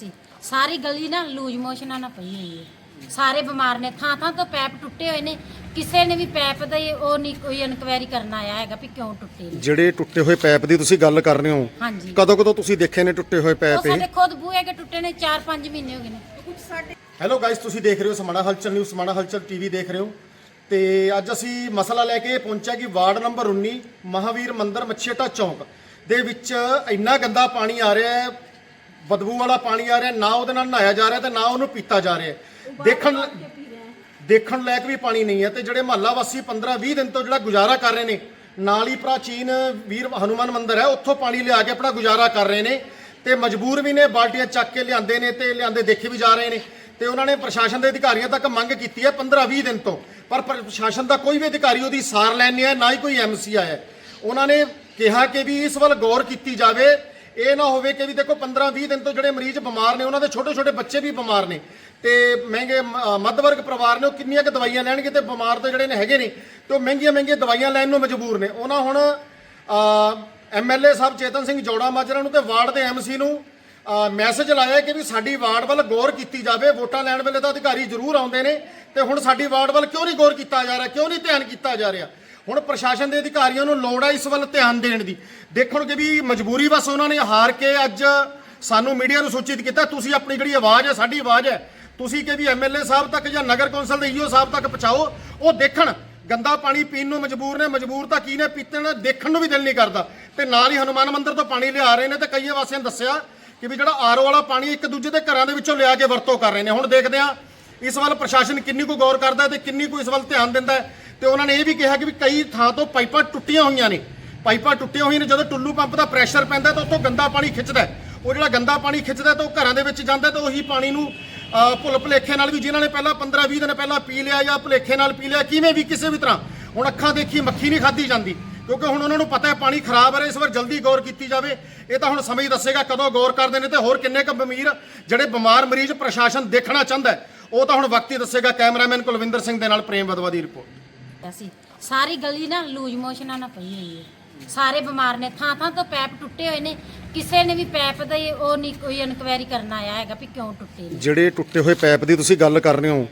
ਜੀ ਸਾਰੀ ਗਲੀ ਨਾ ਲੂਜ ਮੋਸ਼ਨਾਂ ਨਾਲ ਪਈ ਹੋਈ ਹੈ। ਸਾਰੇ ਬਿਮਾਰ ਨੇ ਥਾਂ ਥਾਂ ਤੋਂ ਪੈਪ ਟੁੱਟੇ ਹੋਏ ਨੇ। ਕਿਸੇ ਨੇ ਵੀ ਪੈਪ ਦਾ ਹੀ ਉਹ ਨਹੀਂ ਕੋਈ ਇਨਕੁਆਇਰੀ ਕਰਨ ਆਇਆ ਹੈਗਾ ਵੀ ਕਿਉਂ ਟੁੱਟੇ ਨੇ। ਜਿਹੜੇ ਟੁੱਟੇ ਹੋਏ ਪੈਪ ਦੀ ਤੁਸੀਂ ਗੱਲ ਕਰ ਰਹੇ ਹੋ ਹਾਂਜੀ। ਕਦੋਂ ਕਦੋਂ ਤੁਸੀਂ ਦੇਖੇ ਨੇ ਟੁੱਟੇ ਹੋਏ ਉਹ ਪੈਪ ਇਹ? ਸਾਡੇ ਖੁਦ ਬੂਹੇ ਕੇ ਟੁੱਟੇ ਨੇ 4-5 ਮਹੀਨੇ ਹੋ ਗਏ ਨੇ। ਹੈਲੋ ਗਾਇਸ ਤੁਸੀਂ ਦੇਖ ਰਹੇ ਹੋ ਸਮਾਣਾ ਹਲਚਲ ਨਿਊਜ਼ ਸਮਾਣਾ ਹਲਚਲ ਟੀਵੀ ਦੇਖ ਰਹੇ ਹੋ। ਤੇ ਅੱਜ ਅਸੀਂ ਮਸਲਾ ਲੈ ਕੇ ਪਹੁੰਚਿਆ ਕਿ ਵਾਰਡ ਨੰਬਰ 19 ਮਹਾਵੀਰ ਮੰਦਿਰ ਮੱਛੇਟਾ ਚੌਂਕ ਦੇ ਵਿੱਚ ਇੰਨਾ ਗੰਦਾ ਪਾਣੀ ਆ ਰਿਹਾ ਹੈ ਬਦਬੂ ਵਾਲਾ ਪਾਣੀ ਆ ਰਿਹਾ ਨਾ ਉਹਦੇ ਨਾਲ ਨਹਾਇਆ ਜਾ ਰਿਹਾ ਤੇ ਨਾ ਉਹਨੂੰ ਪੀਤਾ ਜਾ ਰਿਹਾ ਦੇਖਣ ਦੇਖਣ ਲਾਇਕ ਵੀ ਪਾਣੀ ਨਹੀਂ ਹੈ ਤੇ ਜਿਹੜੇ ਮਹੱਲਾ ਵਾਸੀ 15 20 ਦਿਨ ਤੋਂ ਜਿਹੜਾ ਗੁਜ਼ਾਰਾ ਕਰ ਰਹੇ ਨੇ ਨਾਲ ਹੀ ਪ੍ਰਾਚੀਨ ਵੀਰ ਹਨੂਮਾਨ ਮੰਦਿਰ ਹੈ ਉੱਥੋਂ ਪਾਣੀ ਲਿਆ ਕੇ ਆਪਣਾ ਗੁਜ਼ਾਰਾ ਕਰ ਰਹੇ ਨੇ ਤੇ ਮਜਬੂਰ ਵੀ ਨੇ ਬਾਲਟੀਆਂ ਚੱਕ ਕੇ ਲਿਆਂਦੇ ਨੇ ਤੇ ਲਿਆਂਦੇ ਦੇਖੇ ਵੀ ਜਾ ਰਹੇ ਨੇ। ਤੇ ਉਹਨਾਂ ਨੇ ਪ੍ਰਸ਼ਾਸਨ ਦੇ ਅਧਿਕਾਰੀਆਂ ਤੱਕ ਮੰਗ ਕੀਤੀ ਹੈ 15 20 ਦਿਨ ਤੋਂ। ਪਰ ਪ੍ਰਸ਼ਾਸਨ ਦਾ ਕੋਈ ਵੀ ਅਧਿਕਾਰੀ ਉਹਦੀ ਸਾਰ ਲੈਣ ਨਹੀਂ ਨਾ ਹੀ ਕੋਈ ਐਮਸੀ ਆਇਆ ਉਹਨਾਂ ਨੇ ਕਿਹਾ ਕਿ ਵੀ ਇਸ ਵੱਲ ਗੌਰ ਕੀਤੀ ਜਾਵੇ, ਇਹ ਨਾ ਹੋਵੇ ਕਿ ਵੀ ਦੇਖੋ 15 20 ਦਿਨ ਤੋਂ ਜਿਹੜੇ ਮਰੀਜ਼ ਬਿਮਾਰ ਨੇ, ਉਹਨਾਂ ਦੇ ਛੋਟੇ ਛੋਟੇ ਬੱਚੇ ਵੀ ਬਿਮਾਰ ਨੇ। ਤੇ ਮਹਿੰਗੇ ਮੱਧ ਵਰਗ ਪਰਿਵਾਰ ਨੇ ਉਹ ਕਿੰਨੀਆਂ ਕੁ ਦਵਾਈਆਂ ਲੈਣਗੇ ਤੇ ਬਿਮਾਰ ਤੋਂ ਜਿਹੜੇ ਨੇ ਹੈਗੇ ਨੇ, ਤੇ ਉਹ ਮਹਿੰਗੀਆਂ ਮਹਿੰਗੀਆਂ ਦਵਾਈਆਂ ਲੈਣ ਨੂੰ ਮਜਬੂਰ ਨੇ। ਉਹਨਾਂ ਹੁਣ ਐਮਐਲਏ ਸਾਹਿਬ ਚੇਤਨ ਸਿੰਘ ਜੋੜਾ ਮਾਜਰਾ ਨੂੰ ਤੇ ਵਾਰਡ ਦੇ ਐਮਸੀ ਨੂੰ ਮੈਸੇਜ ਲਾਇਆ ਕਿ ਵੀ ਸਾਡੀ ਵਾਰਡ ਵੱਲ ਗੌਰ ਕੀਤੀ ਜਾਵੇ, ਵੋਟਾਂ ਲੈਣ ਵੇਲੇ ਤਾਂ ਅਧਿਕਾਰੀ ਜ਼ਰੂਰ ਆਉਂਦੇ ਨੇ ਤੇ ਹੁਣ ਸਾਡੀ ਵਾਰਡ ਵੱਲ ਕਿਉਂ ਨਹੀਂ ਗੌਰ ਕੀਤਾ ਜਾ ਰਿਹਾ, ਕਿਉਂ ਨਹੀਂ ਧਿਆਨ ਕੀਤਾ ਜਾ ਰਿਹਾ? ਹੁਣ ਪ੍ਰਸ਼ਾਸਨ ਦੇ ਅਧਿਕਾਰੀਆਂ ਨੂੰ ਲੋੜ ਆ ਇਸ ਵੱਲ ਧਿਆਨ ਦੇਣ ਦੀ। ਦੇਖਣਗੇ ਵੀ ਮਜਬੂਰੀ ਬਸ ਉਹਨਾਂ ਨੇ ਹਾਰ ਕੇ ਅੱਜ ਸਾਨੂੰ ਮੀਡੀਆ ਨੂੰ ਸੂਚਿਤ ਕੀਤਾ, ਤੁਸੀਂ ਆਪਣੀ ਜਿਹੜੀ ਆਵਾਜ਼ ਹੈ, ਸਾਡੀ ਆਵਾਜ਼ ਹੈ, ਤੁਸੀਂ ਕਿ ਵੀ ਐਮਐਲਏ ਸਾਹਿਬ ਤੱਕ ਜਾਂ ਨਗਰ ਕੌਂਸਲ ਦੇ ਈਓ ਸਾਹਿਬ ਤੱਕ ਪਹੁੰਚਾਓ, ਉਹ ਦੇਖਣ। ਗੰਦਾ ਪਾਣੀ ਪੀਣ ਨੂੰ ਮਜਬੂਰ ਨੇ, ਮਜਬੂਰ ਤਾਂ ਕੀ ਨੇ ਪੀਤੇ ਨੇ ਦੇਖਣ ਨੂੰ ਵੀ ਦਿਲ ਨਹੀਂ ਕਰਦਾ। ਤੇ ਨਾਲ ਹੀ ਹਨੂਮਾਨ ਮੰਦਿਰ ਤੋਂ ਪਾਣੀ ਲਿਆ ਰਹੇ ਨੇ ਤੇ ਕਈਆਂ ਵਾਸੀਆਂ ਨੇ ਦੱਸਿਆ ਕਿ ਵੀ ਜਿਹੜਾ ਆਰਓ ਵਾਲਾ ਪਾਣੀ ਇੱਕ ਦੂਜੇ ਦੇ ਘਰਾਂ ਦੇ ਵਿੱਚੋਂ ਲਿਆ ਕੇ ਵਰਤੋਂ ਕਰ ਰਹੇ ਨੇ। ਹੁਣ ਦੇਖਦੇ ਆ ਇਸ ਵੱਲ ਪ੍ਰਸ਼ਾਸਨ ਕਿੰਨੀ ਕੁ ਗੌਰ ਕਰਦਾ ਹੈ ਤੇ ਕਿੰਨੀ ਕੁ ਇਸ ਵੱਲ ਧਿਆਨ ਦਿੰਦਾ ਹੈ। ਤੇ ਉਹਨਾਂ ਨੇ ਇਹ ਵੀ ਕਿਹਾ ਕਿ ਵੀ ਕਈ ਥਾਂ ਤੋਂ ਪਾਈਪਾਂ ਟੁੱਟੀਆਂ ਹੋਈਆਂ ਨੇ। ਪਾਈਪਾਂ ਟੁੱਟੀਆਂ ਹੋਈਆਂ ਨੇ, ਜਦੋਂ ਟੁੱਲੂ ਪੰਪ ਦਾ ਪ੍ਰੈਸ਼ਰ ਪੈਂਦਾ ਤਾਂ ਉੱਥੋਂ ਗੰਦਾ ਪਾਣੀ ਖਿੱਚਦਾ ਉਹ ਜਿਹੜਾ ਗੰਦਾ ਪਾਣੀ ਖਿੱਚਦਾ ਤਾਂ ਉਹ ਘਰਾਂ ਦੇ ਵਿੱਚ ਜਾਂਦਾ ਤਾਂ ਉਹੀ ਪਾਣੀ ਨੂੰ ਭੁੱਲ ਭੁਲੇਖੇ ਨਾਲ ਵੀ ਜਿਨ੍ਹਾਂ ਨੇ ਪਹਿਲਾਂ 15 20 ਦਿਨ ਪਹਿਲਾਂ ਪੀ ਲਿਆ ਜਾਂ ਭੁਲੇਖੇ ਨਾਲ ਪੀ ਲਿਆ, ਕਿਵੇਂ ਵੀ ਕਿਸੇ ਵੀ ਤਰ੍ਹਾਂ। ਹੁਣ ਅੱਖਾਂ ਦੇਖੀ, ਮੱਖੀ ਨਹੀਂ ਖਾਧੀ ਜਾਂਦੀ। ਕਿਉਂਕਿ ਹੁਣ ਉਹਨਾਂ ਨੂੰ ਪਤਾ ਹੈ ਪਾਣੀ ਖਰਾਬ ਹੈ ਇਸ ਵਾਰ ਜਲਦੀ ਗੌਰ ਕੀਤੀ ਜਾਵੇ। ਇਹ ਤਾਂ ਹੁਣ ਸਮਝ ਹੀ ਦੱਸੇਗਾ ਕਦੋਂ ਗੌਰ ਕਰਦੇ ਨੇ ਤੇ ਹੋਰ ਕਿੰਨੇ ਕੁ ਬਮੀਰ ਜਿਹੜੇ ਬਿਮਾਰ ਮਰੀਜ਼ ਪ੍ਰਸ਼ਾਸਨ ਦੇਖਣਾ ਚਾਹੁੰਦਾ ਉਹ ਤਾਂ ਹੁਣ ਵਕਤ ਹੀ ਦੱਸੇਗਾ। ਕੈਮਰਾਮੈਨ ਕੁਲਵਿੰਦਰ ਸਿੰਘ ਦੇ ਨਾਲ ਪ੍ਰੇਮ ਬਦਵਾ ਦੀ ਰਿਪੋਰਟ। ਅਸੀਂ ਸਾਰੀ ਗਲੀ ਨਾ ਲੂਜ ਮੋਸ਼ਨਾਂ ਨਾਲ ਪਈ ਹੋਈ ਹੈ। ਸਾਰੇ ਬਿਮਾਰ ਨੇ ਥਾਂ ਥਾਂ ਤੋਂ ਪੈਪ ਟੁੱਟੇ ਹੋਏ ਨੇ। ਕਿਸੇ ਨੇ ਵੀ ਪੈਪ ਦਾ ਉਹ ਨਹੀਂ ਕੋਈ ਇਨਕੁਆਇਰੀ ਕਰਨ ਆਇਆ ਹੈਗਾ ਵੀ ਕਿਉਂ ਟੁੱਟੇ ਨੇ। ਜਿਹੜੇ ਟੁੱਟੇ ਹੋਏ ਪੈਪ ਦੀ ਤੁਸੀਂ ਗੱਲ ਕਰ ਰਹੇ ਹੋ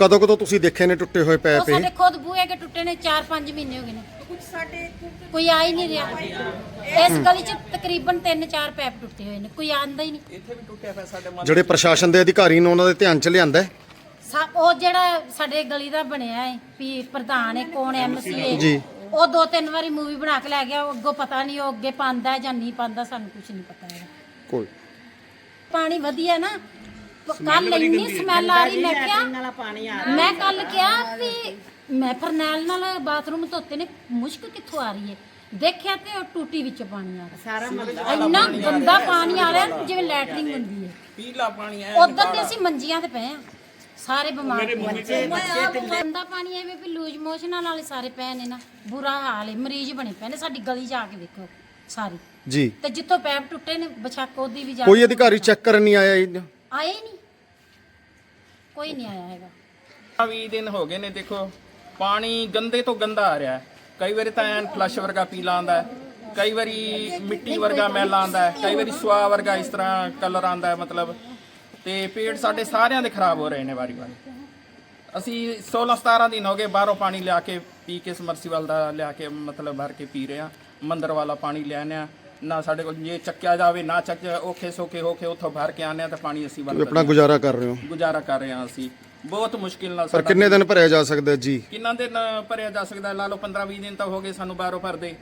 ਕਦੋਂ ਕਦੋਂ ਤੁਸੀਂ ਦੇਖੇ ਨੇ ਟੁੱਟੇ ਹੋਏ ਪੈਪ ਇਹ ਸਾਡੇ ਖੁਦ ਬੂਹੇ ਕੇ ਟੁੱਟੇ ਨੇ 4-5 ਮਹੀਨੇ ਹੋ ਗਏ ਨੇ। ਸਾਡੇ ਕੋਈ ਆ ਹੀ ਨਹੀਂ ਰਿਹਾ। ਇਸ ਗਲੀ 'ਚ ਤਕਰੀਬਨ 3-4 ਪੈਪ ਟੁੱਟੇ ਹੋਏ ਨੇ ਕੋਈ ਆਂਦਾ ਹੀ ਨਹੀਂ। ਇੱਥੇ ਵੀ ਟੁੱਟਿਆ ਪਿਆ ਸਾਡੇ ਮਨ ਜਿਹੜੇ ਪ੍ਰਸ਼ਾਸਨ ਦੇ ਅਧਿਕਾਰੀ ਨੇ ਉਹਨਾਂ ਦੇ ਧਿਆਨ ਚ ਲਿਆਂਦਾ ਹੈ? ਸਾ- ਉਹ ਜਿਹੜਾ ਸਾਡੇ ਗਲੀ ਦਾ ਬਣਿਆ ਹੈ ਵੀ ਪ੍ਰਧਾਨ ਹੈ ਕੌਣ ਐਮਸੀਏ ਜੀ। ਉਹ ਦੋ ਤਿੰਨ ਵਾਰੀ ਮੂਵੀ ਬਣਾ ਕੇ ਲੈ ਗਿਆ ਉਹ ਅੱਗੋਂ ਪਤਾ ਨਹੀਂ ਉਹ ਅੱਗੇ ਪਾਉਂਦਾ ਹੈ ਜਾਂ ਨਹੀਂ ਪਾਉਂਦਾ ਸਾਨੂੰ ਕੁਝ ਨਹੀਂ ਪਤਾ ਕੋਈ। ਪਾਣੀ ਵਧੀਆ ਨਾ ਕੱਲ ਇੰਨੀ ਸਮੈਲ ਆ ਰਹੀ ਮੈਂ ਕਿਹਾ ਆ ਮੈਂ ਕੱਲ ਕਿਹਾ ਵੀ ਮੈਂ ਫਰਨੈਲ ਨਾਲ ਬਾਥਰੂਮ ਧੋਤੇ ਨੇ ਮੁਸ਼ਕ ਕਿੱਥੋਂ ਆ ਰਹੀ ਹੈ ਦੇਖਿਆ ਤੇ ਉਹ ਟੂਟੀ ਵਿੱਚ ਪਾਣੀ ਆ ਰਿਹਾ। ਇੰਨਾ ਗੰਦਾ ਪਾਣੀ ਆ ਰਿਹਾ ਜਿਵੇਂ ਲੈਟਰਿੰਗ ਹੁੰਦੀ ਹੈ ਪੀਲਾ ਪਾਣੀ ਐ ਉਦੋਂ ਤੇ ਅਸੀਂ ਮੰਜੀਆਂ ਤੇ ਪਏ ਆ। ਸਾਰੇ ਬਿਮਾਰ ਬੱਚੇ ਗੰਦਾ ਪਾਣੀ ਐਵੇਂ ਵੀ ਲੂਜ ਮੋਸ਼ਨਾਂ ਵਾਲੇ ਸਾਰੇ ਪਏ ਨੇ ਨਾ। ਬੁਰਾ ਹਾਲ ਹੈ ਮਰੀਜ਼ ਬਣੇ ਪਏ ਨੇ। ਸਾਡੀ ਗਲੀ ਜਾ ਕੇ ਦੇਖੋ ਸਾਰੀ। ਜੀ। ਤੇ ਜਿੱਥੋਂ ਪੈਪ ਟੁੱਟੇ ਨੇ ਬਛੱਕ ਉਹਦੀ ਵੀ ਜਾ ਕੋਈ ਅਧਿਕਾਰੀ ਚੈੱਕ ਕਰਨ ਨਹੀਂ ਆਇਆ? ਆਏ ਨਹੀਂ ਕੋਈ ਨਹੀਂ ਆਇਆ ਹੈਗਾ। 20 ਦਿਨ ਹੋ ਗਏ ਨੇ ਦੇਖੋ ਪਾਣੀ ਗੰਦੇ ਤੋਂ ਗੰਦਾ ਆ ਰਿਹਾ ਹੈ। ਕਈ ਵਾਰੀ ਤਾਂ ਐਨ ਫਲਸ਼ ਵਰਗਾ ਪੀਲਾ ਆਂਦਾ ਹੈ ਕਈ ਵਾਰੀ ਮਿੱਟੀ ਵਰਗਾ ਮੈਲ ਆਂਦਾ ਹੈ ਕਈ ਵਾਰੀ ਸਵਾ ਵਰਗਾ ਇਸ ਤਰ੍ਹਾਂ ਕਲਰ ਆਂਦਾ ਹੈ ਮਤਲਬ। ਤੇ ਪੇਟ ਸਾਡੇ ਸਾਰਿਆਂ ਦੇ ਖਰਾਬ ਹੋ ਰਹੇ ਨੇ ਵਾਰੀ ਵਾਰੀ ਅਸੀਂ 16 17 ਦਿਨ ਹੋ ਗਏ ਬਾਹਰੋਂ ਪਾਣੀ ਲਿਆ ਕੇ ਪੀ ਕੇ ਸਮਰਸੀਵਲ ਦਾ ਲਿਆ ਕੇ ਮਤਲਬ ਭਰ ਕੇ ਪੀ ਰਹੇ ਆ ਮੰਦਰ ਵਾਲਾ ਪਾਣੀ ਲੈਣੇ ਆ ਨਾ ਸਾਡੇ ਕੋਲ ਜੇ ਚੱਕਿਆ ਜਾਵੇ ਨਾ ਚੱਕਿਆ ਔਖੇ ਸੌਖੇ ਹੋ ਕੇ ਉੱਥੋਂ ਭਰ ਕੇ ਆਨੇ ਆ ਤਾਂ ਪਾਣੀ ਅਸੀਂ ਵਰਤਦੇ ਆਪਣਾ ਗੁਜ਼ਾਰਾ ਕਰ ਰਹੇ ਹੋ? ਗੁਜ਼ਾਰਾ ਕਰ ਰਹੇ ਹਾਂ ਅਸੀਂ। ਬਹੁਤ ਮੁਸ਼ਕਿਲ ਨਾਲ ਪਰ ਕਿੰਨੇ ਦਿਨ ਭਰਿਆ ਜਾ ਸਕਦਾ ਜੀ। ਕਿੰਨਾ ਦਿਨ ਭਰਿਆ ਜਾ ਸਕਦਾ? ਲਾ ਲਓ 15 20 ਦਿਨ ਤਾਂ ਹੋ ਗਏ ਸਾਨੂੰ ਬਾਹਰੋਂ ਭਰਦੇ।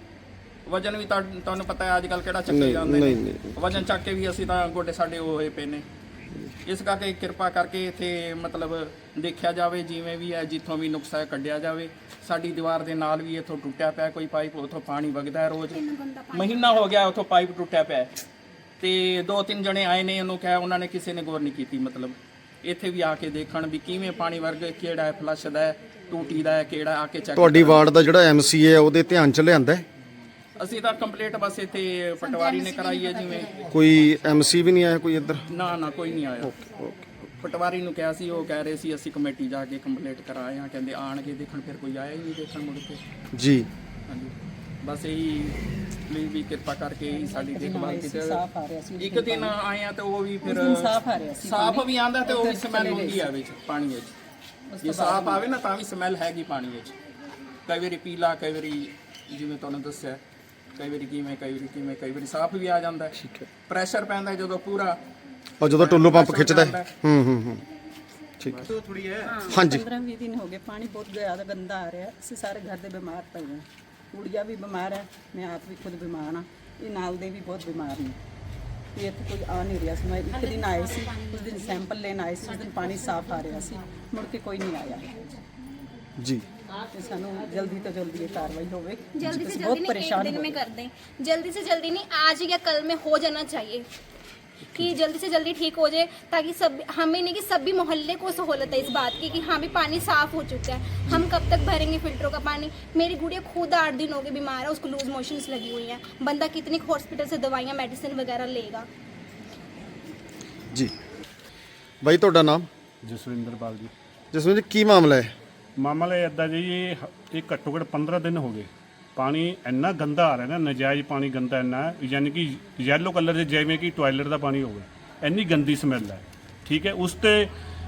ਵਜਨ ਵੀ ਤੁਹਾਨੂੰ ਪਤਾ ਹੈ ਅੱਜ ਕੱਲ ਕਿਹੜਾ ਚੱਕੇ ਜਾਂਦੇ ਨੇ। ਵਜਨ ਚੱਕ ਕੇ ਵੀ ਅਸੀਂ ਤਾਂ ਗੋਡੇ ਸਾਡੇ ਹੋਏ ਪਏ ਨੇ। ਇਸ ਕਰਕੇ ਕਿਰਪਾ ਕਰਕੇ ਇੱਥੇ ਮਤਲਬ ਦੇਖਿਆ ਜਾਵੇ ਜਿਵੇਂ ਵੀ ਹੈ ਜਿੱਥੋਂ ਵੀ ਨੁਕਸਾ ਕੱਢਿਆ ਜਾਵੇ ਸਾਡੀ ਦੀਵਾਰ ਦੇ ਨਾਲ ਵੀ ਇੱਥੋਂ ਟੁੱਟਿਆ ਪਿਆ ਕੋਈ ਪਾਈਪ ਉੱਥੋਂ ਪਾਣੀ ਵਗਦਾ ਹੈ ਰੋਜ਼ ਮਹੀਨਾ ਹੋ ਗਿਆ ਉੱਥੋਂ ਪਾਈਪ ਟੁੱਟਿਆ ਪਿਆ। ਤੇ ਦੋ ਤਿੰਨ ਜਣੇ ਆਏ ਨੇ ਉਹਨੂੰ ਕਿਹਾ ਉਹਨਾਂ ਨੇ ਕਿਸੇ ਨੇ ਗੌਰ ਨਹੀਂ ਕੀਤੀ ਮਤਲਬ ਇੱਥੇ ਵੀ ਆ ਕੇ ਦੇਖਣ ਵੀ ਕਿਵੇਂ ਪਾਣੀ ਵਰਗ ਕਿਹੜਾ ਹੈ ਫਲਸ਼ ਦਾ ਹੈ ਟੂਟੀ ਦਾ ਹੈ ਕਿਹੜਾ ਆ ਕੇ ਚੈੱਕ ਤੁਹਾਡੀ ਵਾਰਡ ਦਾ ਜਿਹੜਾ ਐਮਸੀਏ ਹੈ ਉਹਦੇ ਧਿਆਨ ਚ ਲਿਆਂਦਾ ਹੈ? ਅਸੀਂ ਤਾਂ ਕੰਪਲੀਟ ਬਸ ਇੱਥੇ ਪਟਵਾਰੀ ਨੇ ਕਰਾਈ ਹੈ ਜਿਵੇਂ। ਕੋਈ ਐਮਸੀ ਵੀ ਨਹੀਂ ਆਇਆ ਕੋਈ ਇੱਧਰ? ਨਾ ਨਾ ਕੋਈ ਨਹੀਂ ਆਇਆ। ਓਕੇ ਪਟਵਾਰੀ ਨੂੰ ਕਿਹਾ ਸੀ ਉਹ ਕਹਿ ਰਹੇ ਸੀ ਅਸੀਂ ਕਮੇਟੀ ਜਾ ਕੇ ਕੰਪਲੀਟ ਕਰਾਏ ਆ ਕਹਿੰਦੇ ਆਣਗੇ ਦੇਖਣ ਫਿਰ ਕੋਈ ਆਇਆ ਹੀ ਨਹੀਂ ਦੇਖਣ ਮੁੜ ਕੇ। ਜੀ। ਹਾਂਜੀ। ਬਸ ਇਹੀ ਪਲੀਜ਼ ਵੀ ਕਿਰਪਾ ਕਰਕੇ ਹੀ ਸਾਡੀ ਦੇਖਭਾਲ ਕੀਤੀ ਸੀ ਇੱਕ ਦਿਨ ਆਏ ਆ ਤੇ ਉਹ ਵੀ ਫਿਰ ਸਾਫ਼ ਆ ਰਿਹਾ ਸੀ ਸਾਫ਼ ਵੀ ਆਂਦਾ ਤੇ ਉਹ ਵੀ ਸਮੈਲ ਹੁੰਦੀ ਆ ਵਿੱਚ ਪਾਣੀ ਵਿੱਚ। ਜੇ ਸਾਫ਼ ਆਵੇ ਨਾ ਤਾਂ ਵੀ ਸਮੈਲ ਹੈਗੀ ਪਾਣੀ ਵਿੱਚ। ਕਈ ਵਾਰੀ ਪੀਲਾ ਕਈ ਵਾਰੀ ਜਿਵੇਂ ਤੁਹਾਨੂੰ ਦੱਸਿਆ। ਕਈ ਵਾਰੀ ਕਿਵੇਂ ਕਈ ਵਾਰੀ ਕਿਵੇਂ ਕਈ ਵਾਰੀ ਸਾਫ਼ ਵੀ ਆ ਜਾਂਦਾ ਠੀਕ ਹੈ। ਪ੍ਰੈਸ਼ਰ ਪੈਂਦਾ ਜਦੋਂ ਪੂਰਾ ਉਹ ਜਦੋਂ ਟੁੱਲੂ ਪੰਪ ਖਿੱਚਦਾ ਹੈ। ਹੂੰ। ਹੂੰ ਹੂੰ ਠੀਕ ਹਾਂਜੀ। 15 20 ਦਿਨ ਹੋ ਗਏ ਪਾਣੀ ਬਹੁਤ ਜ਼ਿਆਦਾ ਗੰਦਾ ਆ ਰਿਹਾ। ਅਸੀਂ ਸਾਰੇ ਘਰ ਦੇ ਬਿਮਾਰ ਪਏ ਹਾਂ। ਕੁੜੀਆਂ ਵੀ ਬਿਮਾਰ ਹੈ ਮੈਂ ਆਪ ਵੀ ਖੁਦ ਬਿਮਾਰ ਹਾਂ। ਇਹ ਨਾਲ ਦੇ ਵੀ ਬਹੁਤ ਬਿਮਾਰ ਨੇ। ਤੇ ਇੱਥੇ ਕੋਈ ਆ ਨਹੀਂ ਰਿਹਾ ਸੀ। ਮੈਂ ਇੱਕ ਦਿਨ ਆਏ ਸੀ ਉਸ ਦਿਨ ਸੈਂਪਲ ਲੈਣ ਆਏ ਸੀ ਉਸ ਦਿਨ ਪਾਣੀ ਸਾਫ਼ ਆ ਰਿਹਾ ਸੀ। ਮੁੜ ਕੇ ਕੋਈ ਨਹੀਂ ਆਇਆ। ਜੀ। ਤੇ ਸਾਨੂੰ ਜਲਦੀ ਤੋਂ ਜਲਦੀ ਇਹ ਕਾਰਵਾਈ ਹੋਵੇ जल्दी से ਅਸੀਂ जल्दी बहुत नहीं एक परेशान दिन हो में गए। कर दें जल्दी से जल्दी नहीं आज या कल में हो जाना चाहिए कि जल्दी से जल्दी ठीक हो जाए ताकि सब हमें नहीं कि सभी मोहल्ले को सहूलत है इस बात की कि हाँ भी पानी साफ हो चुका है हम कब तक भरेंगे फिल्टरों का पानी मेरी गुड़िया खुद आठ दिन हो गए बीमार है उसको लूज मोशंस लगी हुई हैं बंदा कितनी हॉस्पिटल से दवाइयाँ मेडिसिन वगैरह लेगा ਜੀ ਬਾਈ ਤੁਹਾਡਾ ਨਾਮ ਜਸਵਿੰਦਰ ਪਾਲ ਜੀ ਜਸਵਿੰਦਰ ਜੀ ਕੀ ਮਾਮਲਾ ਹੈ ਮਾਮਲਾ ਇਹ ਏਦਾਂ ਜੀ ਇਹ ਇਹ ਘੱਟੋ ਘੱਟ 15 ਦਿਨ ਹੋ ਗਏ। ਪਾਣੀ ਇੰਨਾ ਗੰਦਾ ਆ ਰਿਹਾ ਨਾ ਨਜਾਇਜ਼ ਪਾਣੀ ਗੰਦਾ ਇੰਨਾ ਹੈ, ਯਾਨੀ ਕਿ ਯੈਲੋ ਕਲਰ ਦੇ ਜਿਵੇਂ ਕਿ ਟਾਇਲਟ ਦਾ ਪਾਣੀ ਹੋਵੇ ਇੰਨੀ ਗੰਦੀ ਸਮੈਲ ਹੈ ਠੀਕ ਹੈ ਉਸ ਤੇ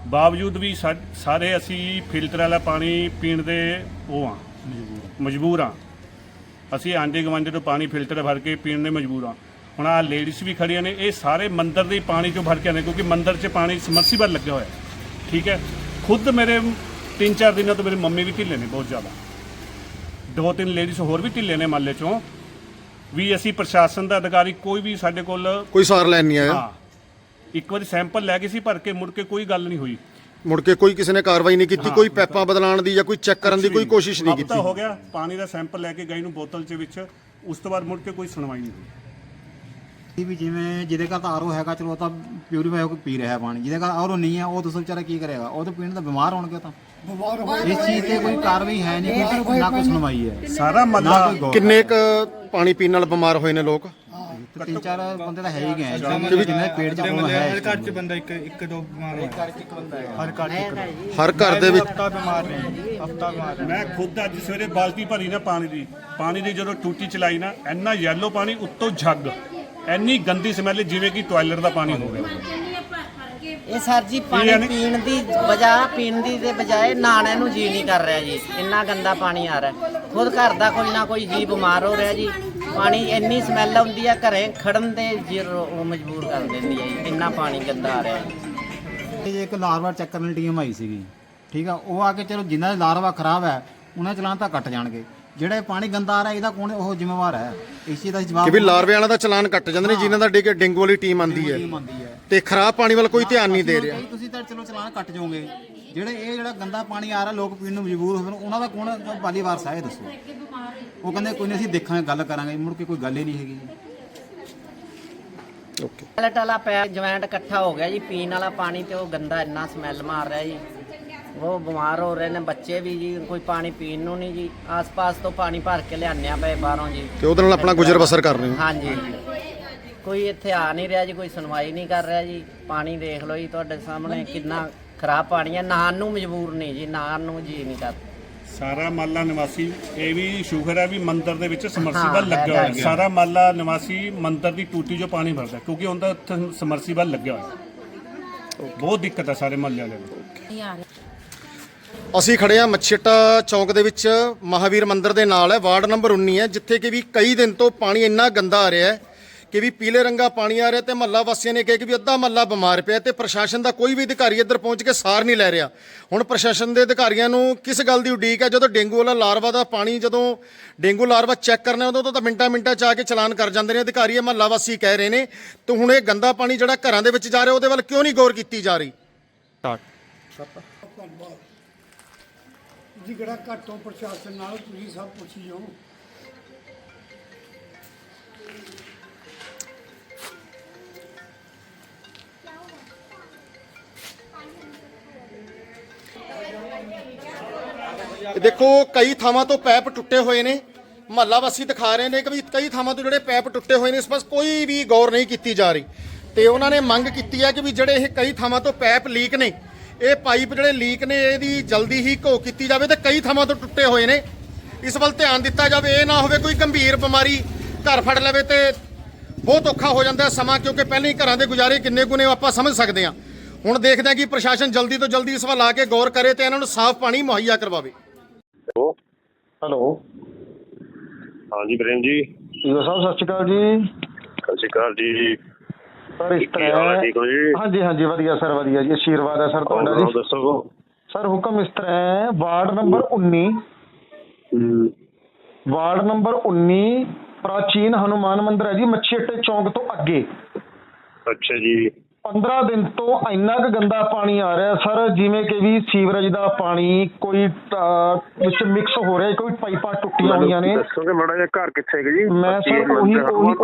ਬਾਵਜੂਦ ਵੀ ਸਾ- ਸਾਰੇ ਅਸੀਂ ਫਿਲਟਰ ਵਾਲਾ ਪਾਣੀ ਪੀਣ ਦੇ ਉਹ ਆ ਮਜਬੂਰ ਆ ਅਸੀਂ ਆਂਡੇ ਗਵਾਂਡੇ ਤੋਂ ਪਾਣੀ ਫਿਲਟਰ ਭਰ ਕੇ ਪੀਣ ਦੇ ਮਜਬੂਰ ਆ ਹੁਣ ਆ ਲੇਡੀਜ਼ ਵੀ ਖੜੀਆਂ ਨੇ ਇਹ ਸਾਰੇ ਮੰਦਰ ਦੇ ਪਾਣੀ ਚੋਂ ਭਰ ਕੇ ਆਉਂਦੇ ਕਿਉਂਕਿ ਮੰਦਰ 'ਚ ਪਾਣੀ ਸਮਰਸੀਬਲ ਲੱਗਿਆ ਹੋਇਆ। ਹੈ। ਠੀਕ ਹੈ ਖੁਦ ਮੇਰੇ ਤਿੰਨ ਚਾਰ ਦਿਨਾਂ ਤੋਂ ਮੇਰੀ ਮੰਮੀ ਵੀ ਢਿੱਲੇ ਨੇ ਬਹੁਤ ਜ਼ਿਆਦਾ। ਦੋ ਤਿੰਨ ਲੇਡੀਜ਼ ਹੋਰ ਵੀ ਢਿੱਲੇ ਨੇ ਮਾਲੇ ਚੋਂ। ਵੀ ਅਸੀਂ ਪ੍ਰਸ਼ਾਸਨ ਦਾ ਅਧਿਕਾਰੀ ਕੋਈ ਵੀ ਸਾਡੇ ਕੋਲ ਕੋਈ ਸਾਰ ਲੈਣ ਨਹੀਂ ਆਇਆ। ਹਾਂ। ਇੱਕ ਵਾਰੀ ਸੈਂਪਲ ਲੈ ਗਏ ਸੀ ਭਰ ਕੇ ਮੁੜ ਕੇ ਕੋਈ ਗੱਲ ਨਹੀਂ ਹੋਈ। ਮੁੜ ਕੇ ਕੋਈ ਕਿਸੇ ਨੇ ਕਾਰਵਾਈ ਨਹੀਂ ਕੀਤੀ ਕੋਈ ਪੈਪਾਂ ਬਦਲਾਉਣ ਦੀ ਜਾਂ ਕੋਈ ਚੈੱਕ ਕਰਨ ਦੀ ਕੋਈ ਕੋਸ਼ਿਸ਼ ਨਹੀਂ ਹਫ਼ਤਾ ਕੀਤੀ। ਹੋ ਗਿਆ ਪਾਣੀ ਦਾ ਸੈਂਪਲ ਲੈ ਕੇ ਗਈ ਨੂੰ ਬੋਤਲ 'ਚ ਵਿੱਚ। ਉਸ ਤੋਂ ਬਾਅਦ ਮੁੜ ਕੇ ਕੋਈ ਸੁਣਵਾਈ ਨਹੀਂ ਹੋਈ। ਇਹ ਵੀ ਜਿਵੇਂ ਜਿਹਦੇ ਘਰ ਤਾਂ ਆਰਓ ਹੈਗਾ ਚਲੋ ਉਹ ਤਾਂ ਪਿਊਰੀਫਾਈ ਹੋ ਕੇ ਪੀ ਰਿਹਾ ਪਾਣੀ। ਜਿਹਦੇ ਘਰ ਆਰਓ ਨਹੀਂ ਹੈ ਉਹ ਦੱਸੋ ਵਿਚਾਰਾ ਕੀ ਕਰੇਗਾ? ਉਹ ਤਾਂ ਪੀਣ ਦਾ ਬਿਮਾਰ ਹੋਣਗੇ ਇਸ ਚੀਜ਼ ਤੇ ਕੋਈ ਕਾਰਵਾਈ ਹੈ ਨਹੀਂ ਕੋਈ ਨਾ ਕੋਈ ਸੁਣਵਾਈ ਹੈ। ਸਾਰਾ ਗੌਰ ਕਿੰਨੇ ਕ ਪਾਣੀ ਪੀਣ ਨਾਲ ਬਿਮਾਰ ਹੋਏ ਨੇ ਲੋਕ? ਤੇ ਤਿੰਨ ਚਾਰ ਬੰਦੇ ਤਾਂ ਹੈ ਹੀ ਗਏ ਜਿੰਨੇ ਪੇਟ ਚ ਉਹ ਹੈ ਇਸ ਘਰ ਚ ਬੰਦਾ ਇੱਕ ਇੱਕ ਦੋ ਬਿਮਾਰ ਹੋਇਆ ਹਰ ਘਰ ਚ ਇੱਕ ਹਰ ਘਰ ਦੇ। ਵਿੱਚ ਹਫਤਾ ਬਿਮਾਰ ਨੇ ਹਫਤਾ ਬਿਮਾਰ ਨੇ ਮੈਂ ਖੁਦ ਅੱਜ ਸਵੇਰੇ ਬਾਲਟੀ ਭਰੀ ਨਾ ਪਾਣੀ ਦੀ। ਪਾਣੀ ਦੀ ਜਦੋਂ ਟੂਟੀ ਚਲਾਈ ਨਾ ਇੰਨਾ ਯੈਲੋ ਪਾਣੀ ਉੱਤੋਂ ਝੱਗ ਇੰਨੀ ਗੰਦੀ ਸਮੈਲ ਜਿਵੇਂ ਕਿ ਟਾਇਲਟ ਦਾ ਪਾਣੀ ਹੋਵੇ ਇਹ ਸਰ ਜੀ ਪਾਣੀ ਪੀਣ ਦੀ ਬਜਾ ਪੀਣ ਦੀ ਦੇ ਬਜਾਏ ਨਹਾਣੇ ਨੂੰ ਜੀ ਨਹੀਂ ਕਰ ਰਿਹਾ ਜੀ। ਇੰਨਾ ਗੰਦਾ ਪਾਣੀ ਆ ਰਿਹਾ। ਖੁਦ ਘਰ ਦਾ ਕੋਈ ਨਾ ਕੋਈ ਜੀ ਬਿਮਾਰ ਹੋ ਰਿਹਾ ਜੀ। ਪਾਣੀ ਇੰਨੀ ਸਮੈਲ ਆਉਂਦੀ ਆ ਘਰੇ ਖੜਨ ਦੇ ਜੀ ਰੋ- ਉਹ ਮਜਬੂਰ ਕਰ ਦਿੰਦੀ ਹੈ ਜੀ। ਇੰਨਾ ਪਾਣੀ ਗੰਦਾ ਆ ਰਿਹਾ ਜੀ। ਇਹ ਇੱਕ ਲਾਰਵਾ ਚੈੱਕ ਕਰਨ ਟੀਮ ਆਈ ਸੀਗੀ। ਠੀਕ ਆ ਉਹ ਆ ਕੇ ਚਲੋ ਜਿਨ੍ਹਾਂ ਦਾ ਲਾਰਵਾ ਖਰਾਬ ਹੈ ਉਹਨਾਂ ਚਲਾਨ ਤਾਂ ਕੱਟ ਜਾਣਗੇ। ਜਿਹੜਾ ਇਹ ਪਾਣੀ ਗੰਦਾ ਆ ਰਿਹਾ ਇਹਦਾ ਕੌਣ ਉਹ ਜ਼ਿੰਮੇਵਾਰ ਹੈ? ਇਸ ਦਾ ਜਵਾਬ ਕਿ ਵੀ ਲਾਰਵੇ ਵਾਲਾ ਦਾ ਚਲਾਨ ਕੱਟ ਜਾਂਦੇ ਨੇ ਜਿਨ੍ਹਾਂ ਦਾ ਡੇ ਡੇਂਗੂ ਵਾਲੀ ਟੀਮ ਆਂਦੀ ਹੈ। ਟੀਮ ਆਉਂਦੀ ਹੈ। ਤੇ ਖਰਾਬ ਪਾਣੀ ਵੱਲ ਕੋਈ ਧਿਆਨ ਨਹੀਂ ਦੇ ਰਿਹਾ। ਤੁਸੀਂ ਤਾਂ ਚਲੋ ਚਲਾਨ ਕੱਟ ਜਾਓਗੇ। ਜਿਹੜੇ ਇਹ ਜਿਹੜਾ ਗੰਦਾ ਪਾਣੀ ਆ ਰਿਹਾ ਲੋਕ ਪੀਣ ਨੂੰ ਮਜਬੂਰ ਹੋ ਗਏ ਉਹਨਾਂ ਦਾ ਕੌਣ ਬਾਲੀ ਵਾਰਸ ਹੈ ਇਹ ਦੱਸੋ। ਉਹ ਕਹਿੰਦੇ ਕੋਈ ਨਹੀਂ ਅਸੀਂ ਦੇਖਾਂਗੇ ਗੱਲ ਕਰਾਂਗੇ। ਮੁੜ ਕੇ ਕੋਈ ਗੱਲ ਹੀ ਨਹੀਂ ਹੈਗੀ ਜੀ। ਓਕੇ ਟਾਇਲਟ ਵਾਲਾ ਪੈ ਜਵੈਂਟ ਇਕੱਠਾ ਹੋ ਗਿਆ ਜੀ। ਪੀਣ ਵਾਲਾ ਪਾਣੀ ਤੇ ਉਹ ਗੰਦਾ ਇੰਨਾ ਸਮੈਲ ਮਾਰ ਰਿਹਾ ਜੀ। ਉਹ ਬਿਮਾਰ ਹੋ ਰਹੇ ਨੇ ਬੱਚੇ ਵੀ ਜੀ ਕੋਈ ਪਾਣੀ ਪੀਣ ਨੂੰ ਨਹੀਂ ਜੀ। ਆਸ-ਪਾਸ ਤੋਂ ਪਾਣੀ ਭਰ ਕੇ ਲਿਆਨਿਆ ਪਏ ਬਾਹਰੋਂ ਜੀ। ਤੇ ਉਹਦੇ ਨਾਲ ਆਪਣਾ ਗੁਜ਼ਰ ਬਸਰ ਕਰ ਰਹੇ ਹੋ? ਹਾਂਜੀ। ਕੋਈ ਇੱਥੇ ਆ ਨਹੀਂ ਰਿਹਾ ਜੀ ਕੋਈ ਸੁਣਵਾਈ ਨਹੀਂ ਕਰ ਰਿਹਾ ਜੀ। ਪਾਣੀ ਦੇਖ ਲਓ ਜੀ ਤੁਹਾਡੇ ਸਾਹਮਣੇ ਕਿੰਨਾ ਖਰਾਬ ਪਾਣੀ ਹੈ ਨਹਾਉਣ ਨੂੰ ਮਜਬੂਰ ਨਹੀਂ ਜੀ ਨਹਾਉਣ ਨੂੰ ਜੀ ਨਹੀਂ ਕਰ। ਸਾਰਾ ਮਾਲਾ ਨਿਵਾਸੀ ਇਹ ਵੀ ਸ਼ੂਗਰ ਹੈ ਵੀ ਮੰਦਰ ਦੇ ਵਿੱਚ ਹਾਂ, ਸਮਰਸੀਬਲ ਲੱਗਿਆ ਹੋਇਆ ਜੀ। ਸਾਰਾ ਮਾਲਾ ਨਿਵਾਸੀ ਮੰਦਰ ਦੀ ਟੂਟੀ 'ਚੋਂ ਪਾਣੀ ਭਰਦਾ ਕਿਉਂਕਿ ਉਹਦਾ ਉੱਥੇ ਸਮਰਸੀਬਲ ਲੱਗਿਆ ਹੋਇਆ ਬਹੁਤ ਦਿੱਕਤ ਹੈ ਸਾਰੇ ਮਹੱਲੇ ਵਾਲਿਆਂ ਨੂੰ। ਅਸੀਂ ਖੜੇ ਆ ਮੱਛੇਟਾ ਚੌਂਕ ਦੇ ਵਿੱਚ, ਮਹਾਵੀਰ ਮੰਦਿਰ ਦੇ ਨਾਲ ਹੈ, ਵਾਰਡ ਨੰਬਰ 19 ਹੈ, ਜਿੱਥੇ ਕਿ ਵੀ ਕਈ ਦਿਨ ਤੋਂ ਪਾਣੀ ਇੰਨਾ ਗੰਦਾ ਆ ਰਿਹਾ ਹੈ ਕਿ ਵੀ ਪੀਲੇ ਰੰਗਾ ਪਾਣੀ ਆ ਰਿਹਾ ਤੇ ਮਹੱਲਾ ਵਾਸੀਆਂ ਨੇ ਕਿਹਾ ਕਿ ਵੀ ਅੱਧਾ ਮਹੱਲਾ ਬਿਮਾਰ ਪਿਆ ਤੇ ਪ੍ਰਸ਼ਾਸਨ ਦਾ ਕੋਈ ਵੀ ਅਧਿਕਾਰੀ ਇੱਧਰ ਪਹੁੰਚ ਕੇ ਸਾਰ ਨਹੀਂ ਲੈ ਰਿਹਾ। ਹੁਣ ਪ੍ਰਸ਼ਾਸਨ ਦੇ ਅਧਿਕਾਰੀਆਂ ਨੂੰ ਕਿਸ ਗੱਲ ਦੀ ਉਡੀਕ ਹੈ? ਜਦੋਂ ਡੇਂਗੂ ਵਾਲਾ ਲਾਰਵਾ ਦਾ ਪਾਣੀ, ਜਦੋਂ ਡੇਂਗੂ ਲਾਰਵਾ ਚੈੱਕ ਕਰਨਾ ਉਦੋਂ ਤਾਂ ਮਿੰਟਾਂ ਮਿੰਟਾਂ ਚ ਆ ਕੇ ਚਲਾਨ ਕਰ ਜਾਂਦੇ ਨੇ ਅਧਿਕਾਰੀ, ਇਹ ਮਹੱਲਾ ਵਾਸੀ ਕਹਿ ਰਹੇ ਨੇ। ਤੇ ਹੁਣ ਇਹ ਗੰਦਾ ਪਾਣੀ ਜਿਹੜਾ ਘਰਾਂ ਦੇ ਵਿੱਚ ਜਾ ਰਿਹਾ, ਉਹਦੇ ਵੱਲ ਕਿਉਂ ਨਹੀਂ ਗੌਰ ਕੀਤੀ ਜਾ ਰਹੀ? ਜੀ ਕਿਹੜਾ ਘੱਟੋਂ ਪ੍ਰਸ਼ਾਸਨ ਨਾਲ ਤੁਸੀਂ ਸਭ ਪੁੱਛੀ ਜਾਓ। ਦੇਖੋ, ਕਈ ਥਾਵਾਂ ਤੋਂ ਪੈਪ ਟੁੱਟੇ ਹੋਏ ਨੇ। ਮਹੱਲਾ ਵਾਸੀ ਦਿਖਾ ਰਹੇ ਨੇ ਕਿ ਵੀ ਕਈ ਥਾਵਾਂ ਤੋਂ ਜਿਹੜੇ ਪੈਪ ਟੁੱਟੇ ਹੋਏ ਨੇ, ਇਸ ਪਾਸ ਕੋਈ ਵੀ ਗੌਰ ਨਹੀਂ ਕੀਤੀ ਜਾ ਰਹੀ। ਤੇ ਉਹਨਾਂ ਨੇ ਮੰਗ ਕੀਤੀ ਹੈ ਕਿ ਵੀ ਜਿਹੜੇ ਇਹ ਕਈ ਥਾਵਾਂ ਤੋਂ ਪੈਪ ਲੀਕ ਨੇ ਇਹ ਪਾਈਪ ਜਿਹੜੇ ਲੀਕ ਨੇ ਇਹਦੀ ਜਲਦੀ ਹੀ ਘੋ ਕੀਤੀ ਜਾਵੇ ਤੇ ਕਈ ਥਾਵਾਂ ਤੋਂ ਟੁੱਟੇ ਹੋਏ ਨੇ। ਇਸ ਵੱਲ ਧਿਆਨ ਦਿੱਤਾ ਜਾਵੇ ਇਹ ਨਾ ਹੋਵੇ ਕੋਈ ਗੰਭੀਰ ਬਿਮਾਰੀ ਘਰ ਫੜ ਲਵੇ ਤੇ ਬਹੁਤ ਔਖਾ ਹੋ ਜਾਂਦਾ ਸਮਾਂ ਕਿਉਂਕਿ ਪਹਿਲਾਂ ਹੀ ਘਰਾਂ ਦੇ ਗੁਜ਼ਾਰੇ ਕਿੰਨੇ ਗੁਨੇ ਆਪਾਂ ਸਮਝ ਸਕਦੇ ਹਾਂ। ਹੁਣ ਦੇਖਦੇ ਹਾਂ ਕਿ ਪ੍ਰਸ਼ਾਸਨ ਜਲਦੀ ਤੋਂ ਜਲਦੀ ਇਸ ਵੱਲ ਆ ਕੇ ਗੌਰ ਕਰੇ ਤੇ ਇਹਨਾਂ ਨੂੰ ਸਾਫ਼ ਪਾਣੀ ਮੁਹੱਈਆ ਕਰਵਾਵੇ। ਹੈਲੋ। ਹਾਂਜੀ ਪ੍ਰੇਮ ਜੀ। ਜੀ ਸਾਹਿਬ ਸਤਿ ਸ਼੍ਰੀ ਅਕਾਲ ਜੀ। ਸਤਿ ਸ਼੍ਰੀ ਅਕਾਲ ਜੀ। ਸਰ ਇਸ ਕੀ ਹਾਲ ਹੈ ਠੀਕ ਹੋ ਜੀ? ਹਾਂਜੀ ਹਾਂਜੀ ਵਧੀਆ ਸਰ ਵਧੀਆ ਜੀ। ਆਸ਼ੀਰਵਾਦ ਹੈ ਸਰ ਤੁਹਾਡਾ ਜੀ। ਦੱਸੋ। ਸਰ ਹੁਕਮ ਇਸ ਤਰ੍ਹਾਂ ਹੈ ਵਾਰਡ ਨੰਬਰ 19 ਹਮ, ਵਾਰਡ ਨੰਬਰ 19 ਪ੍ਰਾਚੀਨ ਹਨੂਮਾਨ ਮੰਦਿਰ ਹੈ ਜੀ ਮੱਛੀ ਅੱਟੇ ਚੌਂਕ ਤੋਂ ਅੱਗੇ। ਅੱਛਾ ਜੀ। 15 ਦਿਨ ਤੋਂ ਇੰਨਾ ਕੁ ਗੰਦਾ ਪਾਣੀ ਆ ਰਿਹਾ ਸਰ ਜਿਵੇਂ ਕਿ ਵੀ ਸੀਵਰੇਜ ਦਾ ਪਾਣੀ ਕੋਈ ਵਿੱਚ ਮਿਕਸ ਹੋ ਰਿਹਾ ਕੋਈ ਪਾਈਪਾਂ ਟੁੱਟੀਆਂ ਹੋਈਆਂ ਨੇ। ਦੱਸੋਗੇ ਮਾੜਾ ਜਿਹਾ ਘਰ ਕਿੱਥੇ ਹੈ ਜੀ? ਮੈਂ ਸਰ ਉਹੀ ਉਹੀ?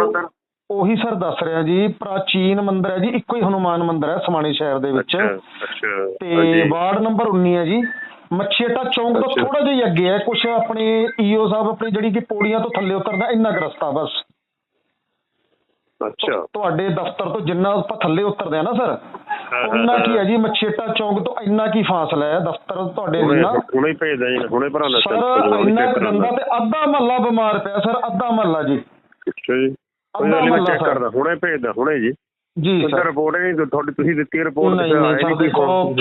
ਉਹੀ ਸਰ ਦੱਸ ਰਿਹਾ ਜੀ ਪ੍ਰਾਚੀਨ ਮੰਦਿਰ ਹੈ ਜੀ ਇੱਕੋ ਹੀ ਹਨੂਮਾਨ ਮੰਦਿਰ ਹੈ ਸਮਾਣੇ ਸ਼ਹਿਰ ਦੇ ਵਿੱਚ। ਤੇ। ਵਾਰਡ ਨੰਬਰ 19 ਹੈ ਜੀ। ਮੱਛੀਟਾ ਚੌਂਕ ਤੋਂ। ਥੋੜਾ ਜਿਹਾ ਹੀ ਅੱਗੇ ਹੈ ਕੁਝ ਆਪਣੇ ਈਓ ਸਾਹਿਬ ਆਪਣੀ ਜਿਹੜੀ ਕਿ ਪੌੜੀਆਂ ਤੋਂ ਥੱਲੇ ਉਤਰਦਾ ਇੰਨਾ ਕੁ ਰਸਤਾ ਬਸ। ਅੱਛਾ। ਤੁਹਾਡੇ ਦਫ਼ਤਰ ਤੋਂ ਜਿੰਨਾ ਆਪਾਂ ਥੱਲੇ ਉਤਰਦੇ ਆ ਨਾ ਸਰ ਉਹਨਾਂ ਕੀ ਹਾਂ। ਜੀ ਮੱਛੀਟਾ ਚੌਂਕ ਤੋਂ ਇੰਨਾ ਕੀ ਫਾਸਲਾ ਹੈ ਦਫ਼ਤਰ ਤੁਹਾਡੇ ਨਾਲ ਹੁਣੇ ਭੇਜਦਾ ਜੀ ਹੁਣੇ ਭਰਾਉਣਾ ਸਰ ਇੰਨਾ ਕੁ ਗੰਦਾ ਤੇ ਅੱਧਾ ਮਹੱਲਾ ਬਿਮਾਰ ਪਿਆ ਸਰ ਅੱਧਾ ਮਹੱਲਾ ਜੀ। ਅੱਛਾ ਜੀ। ਕੋਈ ਅੱਧਾ ਗੱਲ ਨਹੀਂ ਮਹੱਲਾ ਚੈੱਕ ਸਰ। ਕਰਦਾ ਹੁਣੇ ਭੇਜਦਾ ਹੁਣੇ ਜੀ। ਜੀ ਸਰ। ਰਿਪੋਰਟ ਨਹੀਂ ਤੁਹਾਡੀ ਤੁਸੀਂ ਦਿੱਤੀ ਰਿਪੋਰਟ ਨਹੀਂ ਨਹੀਂ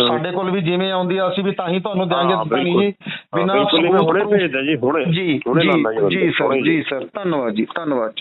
ਸਾਡੇ ਕੋਲ ਵੀ ਜਿਵੇਂ ਆਉਂਦੀ ਆ ਅਸੀਂ ਵੀ ਤਾਂ ਹੀ ਤੁਹਾਨੂੰ ਦਿਆਂਗੇ ਪਾਣੀ ਜੀ ਬਿਨਾਂ ਹੁਣੇ ਭੇਜਦਾ ਹੁਣੇ। ਸਰ ਜੀ। ਜੀ। ਸਰ ਧੰਨਵਾਦ ਜੀ ਧੰਨਵਾਦ